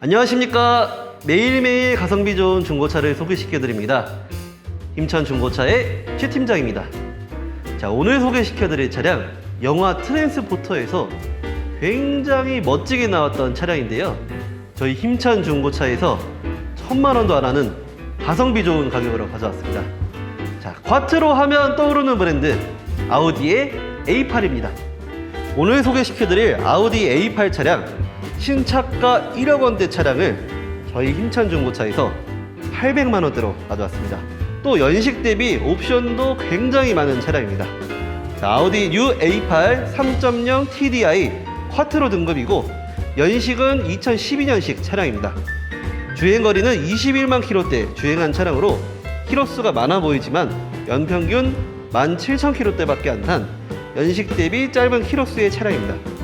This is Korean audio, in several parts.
안녕하십니까. 매일매일 가성비 좋은 중고차를 소개시켜 드립니다. 힘찬 중고차의 최 팀장입니다. 자, 오늘 소개시켜 드릴 차량, 영화 트랜스포터에서 굉장히 멋지게 나왔던 차량인데요. 저희 힘찬 중고차에서 천만 원도 안 하는 가성비 좋은 가격으로 가져왔습니다. 자, 꽈트로 하면 떠오르는 브랜드, 아우디의 A8입니다. 오늘 소개시켜 드릴 아우디 A8 차량 신차가 1억 원대 차량을 저희 힘찬 중고차에서 800만 원대로 가져왔습니다. 또 연식 대비 옵션도 굉장히 많은 차량입니다. 자, 아우디 뉴 A8 3.0 TDI 쿼트로 등급이고 연식은 2012년식 차량입니다. 주행 거리는 21만 킬로대 주행한 차량으로 키로수가 많아 보이지만 연평균 17,000킬로대밖에 안탄 연식 대비 짧은 키로수의 차량입니다.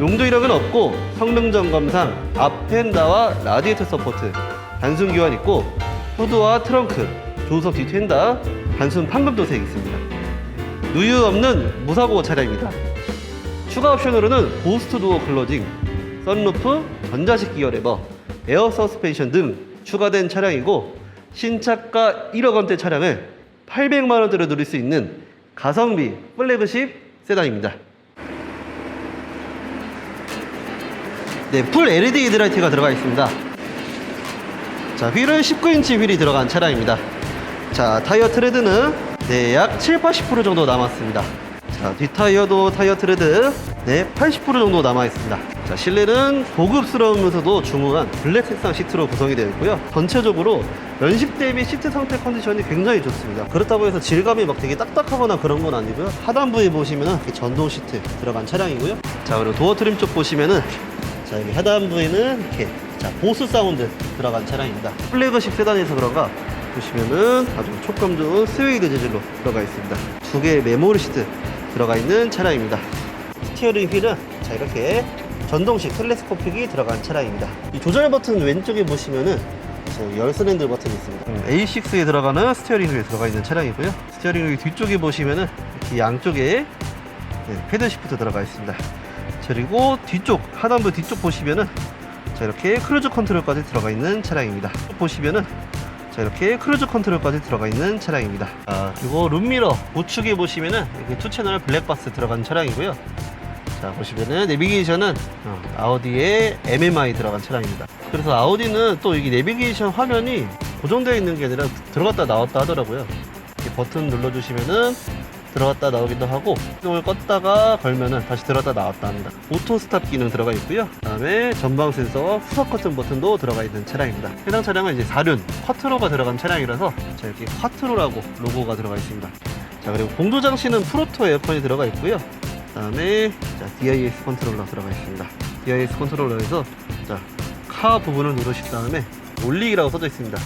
용도 이력은 없고 성능 점검상 앞펜다와 라디에이터 서포트, 단순 교환 있고 후드와 트렁크, 조수석 뒤 텐다, 단순 판금 도색 있습니다. 누유 없는 무사고 차량입니다. 추가 옵션으로는 고스트 도어 클로징, 썬루프, 전자식 기어 레버, 에어 서스펜션 등 추가된 차량이고 신차가 1억 원대 차량을 800만 원대로 누릴 수 있는 가성비 플래그십 세단입니다. 네, 풀 LED 헤드라이트가 들어가 있습니다. 자, 휠은 19인치 휠이 들어간 차량입니다. 자, 타이어 트레드는 네, 약 7, 80% 정도 남았습니다. 자, 뒷타이어도 타이어 트레드 네, 80% 정도 남아 있습니다. 자, 실내는 고급스러우면서도 중후한 블랙 색상 시트로 구성이 되어 있고요. 전체적으로 연식 대비 시트 상태 컨디션이 굉장히 좋습니다. 그렇다고 해서 질감이 막 되게 딱딱하거나 그런 건 아니고요. 하단부에 보시면은 전동 시트 들어간 차량이고요. 자, 그리고 도어 트림 쪽 보시면은 자, 여기 하단부에는 이렇게 자, 보스 사운드 들어간 차량입니다. 플래그십 세단에서 그런가 보시면은 아주 촉감 좋은 스웨이드 재질로 들어가 있습니다. 두 개의 메모리 시트 들어가 있는 차량입니다. 스티어링 휠은 자 이렇게 전동식 텔레스코픽이 들어간 차량입니다. 이 조절 버튼 왼쪽에 보시면은 저 열선 핸들 버튼이 있습니다. A6에 들어가는 스티어링 휠이 들어가 있는 차량이고요. 스티어링 휠 뒤쪽에 보시면은 이렇게 양쪽에 네, 패드 시프트 들어가 있습니다. 자, 그리고 뒤쪽 하단부 뒤쪽 보시면은 자 이렇게 크루즈 컨트롤까지 들어가 있는 차량입니다. 또 보시면은 자 이렇게 크루즈 컨트롤까지 들어가 있는 차량입니다. 아 그리고 룸미러 우측에 보시면은 이렇게 투 채널 블랙박스 들어간 차량이고요. 자 보시면은 내비게이션은 어, 아우디의 MMI 들어간 차량입니다. 그래서 아우디는 또 이게 내비게이션 화면이 고정되어 있는 게 아니라 들어갔다 나왔다 하더라고요. 이렇게 버튼 눌러주시면은 들어갔다 나오기도 하고 시동을 껐다가 걸면은 다시 들어갔다 나왔다 합니다. 오토 스탑 기능 들어가 있고요. 그 다음에 전방 센서와 후석 커튼 버튼도 들어가 있는 차량입니다. 해당 차량은 이제 4륜 쿼트로가 들어간 차량이라서 자 이렇게 쿼트로라고 로고가 들어가 있습니다. 자 그리고 공조 장치는 프로토 에어컨이 들어가 있고요. 그 다음에 자 DIS 컨트롤러 들어가 있습니다. DIS 컨트롤러에서 자카 부분을 누르신 다음에 올리기라고 써져 있습니다.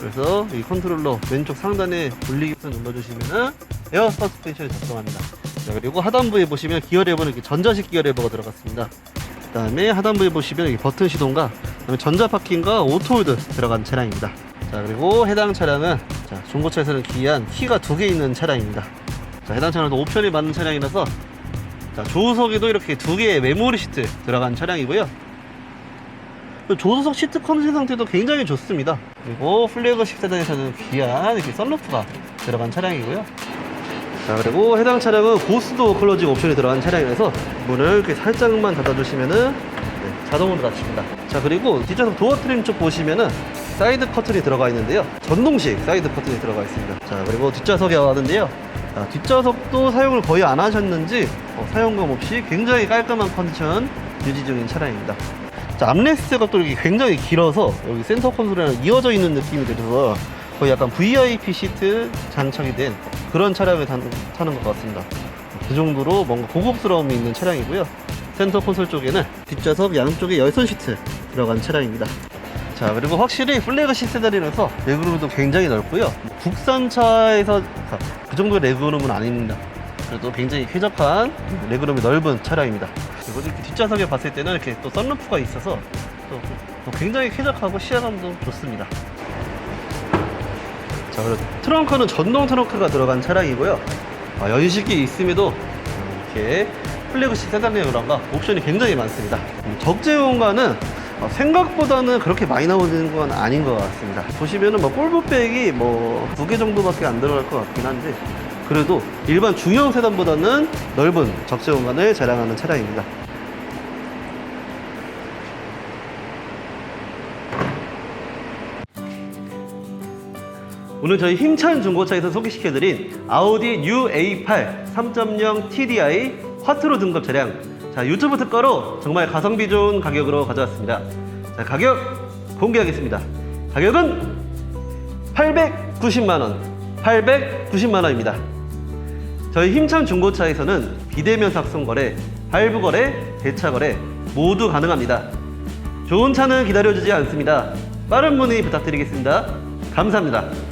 그래서 이 컨트롤러 왼쪽 상단에 올리기 버튼 눌러주시면은 에어 서스펜션이 작동합니다. 자, 그리고 하단부에 보시면 기어 레버는 이렇게 전자식 기어 레버가 들어갔습니다. 그 다음에 하단부에 보시면 이 버튼 시동과 그다음에 전자 파킹과 오토홀드 들어간 차량입니다. 자 그리고 해당 차량은 자, 중고차에서는 귀한 키가 두 개 있는 차량입니다. 자 해당 차량도 옵션이 많은 차량이라서 자 조수석에도 이렇게 두 개의 메모리 시트 들어간 차량이고요. 그 조수석 시트 컨디션 상태도 굉장히 좋습니다. 그리고 플래그십 세단에서는 귀한 이렇게 썬루프가 들어간 차량이고요. 자 그리고 해당 차량은 고스도 클로징 옵션이 들어간 차량이라서 문을 이렇게 살짝만 닫아주시면은 네, 자동으로 닫힙니다. 자 그리고 뒷좌석 도어 트림 쪽 보시면은 사이드 커튼이 들어가 있는데요. 전동식 사이드 커튼이 들어가 있습니다. 자 그리고 뒷좌석에 왔는데요. 자, 뒷좌석도 사용을 거의 안 하셨는지 어, 사용감 없이 굉장히 깔끔한 컨디션 유지 중인 차량입니다. 자, 암레스트가 또 이렇게 굉장히 길어서 여기 센터 콘솔이랑 이어져 있는 느낌이 들어서 거의 약간 VIP 시트 장착이 된 그런 차량을 타, 타는 것 같습니다. 그 정도로 뭔가 고급스러움이 있는 차량이고요. 센터 콘솔 쪽에는 뒷좌석 양쪽에 열선 시트 들어간 차량입니다. 자 그리고 확실히 플래그십 세단이라서 레그룸도 굉장히 넓고요. 국산차에서 그 정도의 레그룸은 아닙니다. 그래도 굉장히 쾌적한 레그룸이 넓은 차량입니다. 그리고 이렇게 뒷좌석에 봤을 때는 이렇게 또 썬루프가 있어서 또, 또 굉장히 쾌적하고 시야감도 좋습니다. 자, 그리고 트렁크는 전동 트렁크가 들어간 차량이고요. 아, 연식이 있음에도 이렇게 플래그십 그런가 옵션이 굉장히 많습니다. 음, 적재 공간은 어, 생각보다는 그렇게 많이 나오는 건 아닌 것 같습니다. 보시면은 뭐 볼브백이 뭐 두 개 정도밖에 안 들어갈 것 같긴 한데 그래도 일반 중형 세단보다는 넓은 적재 공간을 자랑하는 차량입니다. 오늘 저희 힘찬 중고차에서 소개시켜드린 아우디 뉴 A8 3.0 TDI 화트로 등급 차량. 자 유튜브 특가로 정말 가성비 좋은 가격으로 가져왔습니다. 자 가격 공개하겠습니다. 가격은 890만원 890만원입니다. 저희 힘찬 중고차에서는 비대면 삭송 거래, 할부 거래, 대차 거래 모두 가능합니다. 좋은 차는 기다려주지 않습니다. 빠른 문의 부탁드리겠습니다. 감사합니다